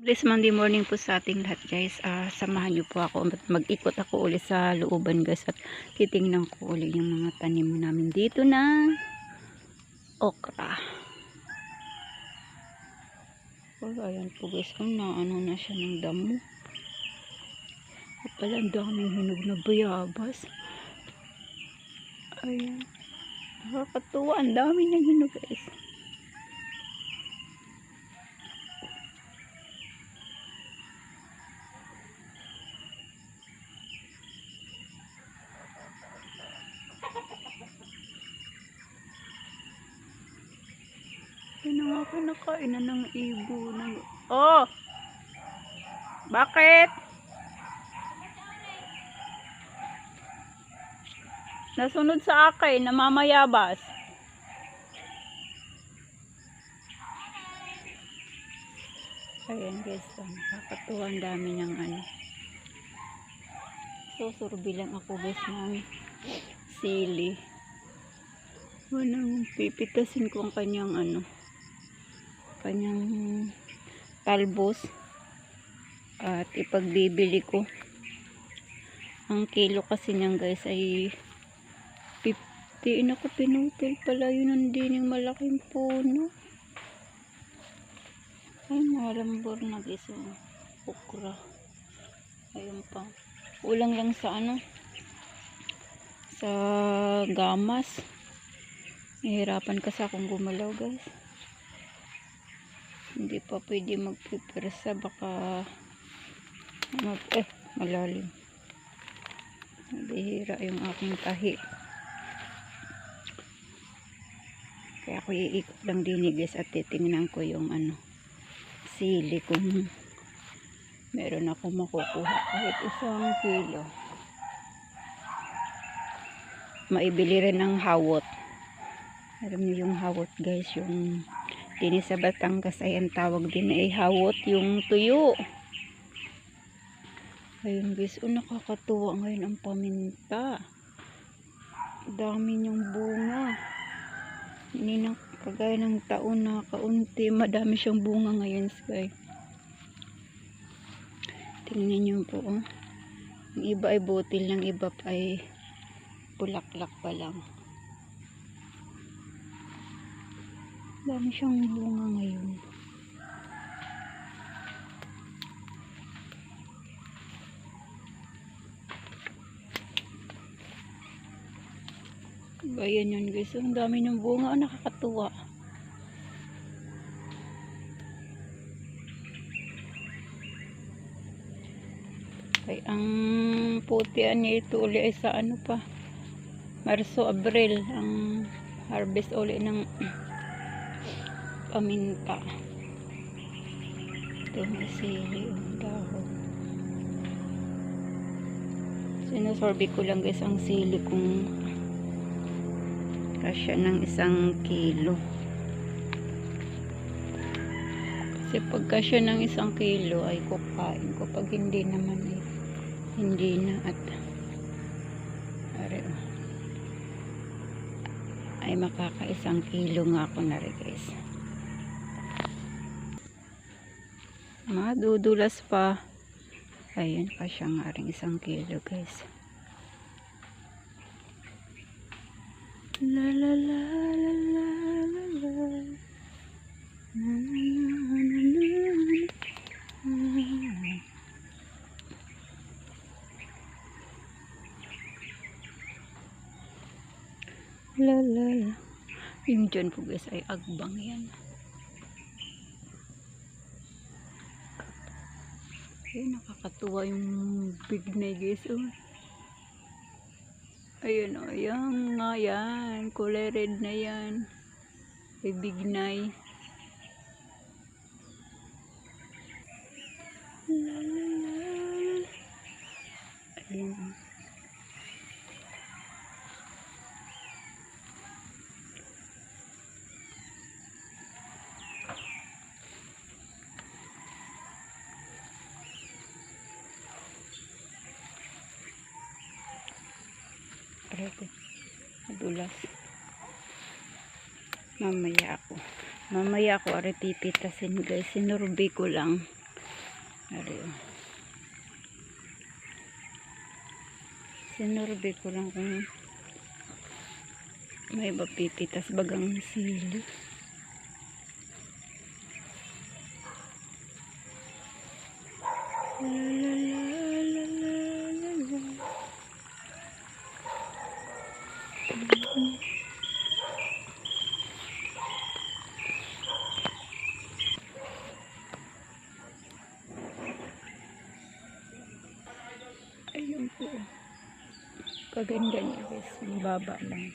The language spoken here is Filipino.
Bless Monday morning po sa ating lahat guys. Ah, samahan niyo po ako. Mag-ikot ako ulit sa looban guys. At titingnan ko ulit yung mga tanim namin dito na okra. Oh, ayan po guys. Ang naano na siya ng damo. At pala ang daming hinog na bayabas. Ayan. Nakakatuwa. Ang dami ng hinog guys. Hindi na nga na ng ibo. Ng... Oh! Bakit? Nasunod sa akin, namamayabas. Ayan guys, nakakatuwa ang dami ng ano. Susurbi lang ako guys ng sili. Walang pipitasin ko ang kanyang ano, kanyang talbos at ipagbibili ko. Ang kilo kasi niyan guys ay 50. Naku, pinupil pala yun ang din yung malaking puno. Ay, malambor na guys. Oh. Okra. Ayun pa. Ulang lang sa ano. Sa gamas. Nahirapan kasi akong gumalaw guys. Hindi pa pwede magpipersa. Baka mag, eh, malalim. Bihira yung aking tahi. Kaya ako iikot lang din guys at titingnan ko yung ano sili kung meron ako makukuha kahit isang kilo. Maibili rin ng hawot. Alam niyo yung hawot guys, yung dinis sa Batangas ay ang tawag din ay hawot, yung tuyo. Ayun guys, oh, nakakatuwa ngayon ang paminta. Dami niyang bunga. Hindi na kagaya ng taon na kaunti. Madami siyang bunga ngayon guys. Tingnan niyo po. Oh. Ang iba ay butil, ng iba pa ay bulaklak pa lang. Dami siyang bunga ngayon. Ayan yun guys. Ang dami ng bunga. Oh, nakakatuwa. Ay, ang putian nito uli ay sa ano pa. Marso, Abril. Ang harvest uli ng paminta. Ito may sili. Ang dahon. Sinusorbi ko lang guys ang sili kung kasya ng isang kilo kasi pag kasya ng isang kilo ay kukain ko pag hindi naman ay hindi na at ay makakaisang kilo nga ako na rin guys madudulas pa ayun kasya nga rin isang kilo guys La la la la la la la. La la la. Yung dyan po guys ay agbang yan. Ay, nakakatuwa yung bignay guys. Oh. Ayun o, yan nga yan. Kulay red na yan. May bignay. La, la, Ready. Madulas. Mamaya ako. Mamaya ako ari pipitasin guys. Sinurbi ko lang. Ari, oh. Sinurvey ko lang kung may mapipitas bagang sili. La la la la la la la. Ayun po. Kaganda niya guys. Mababa lang.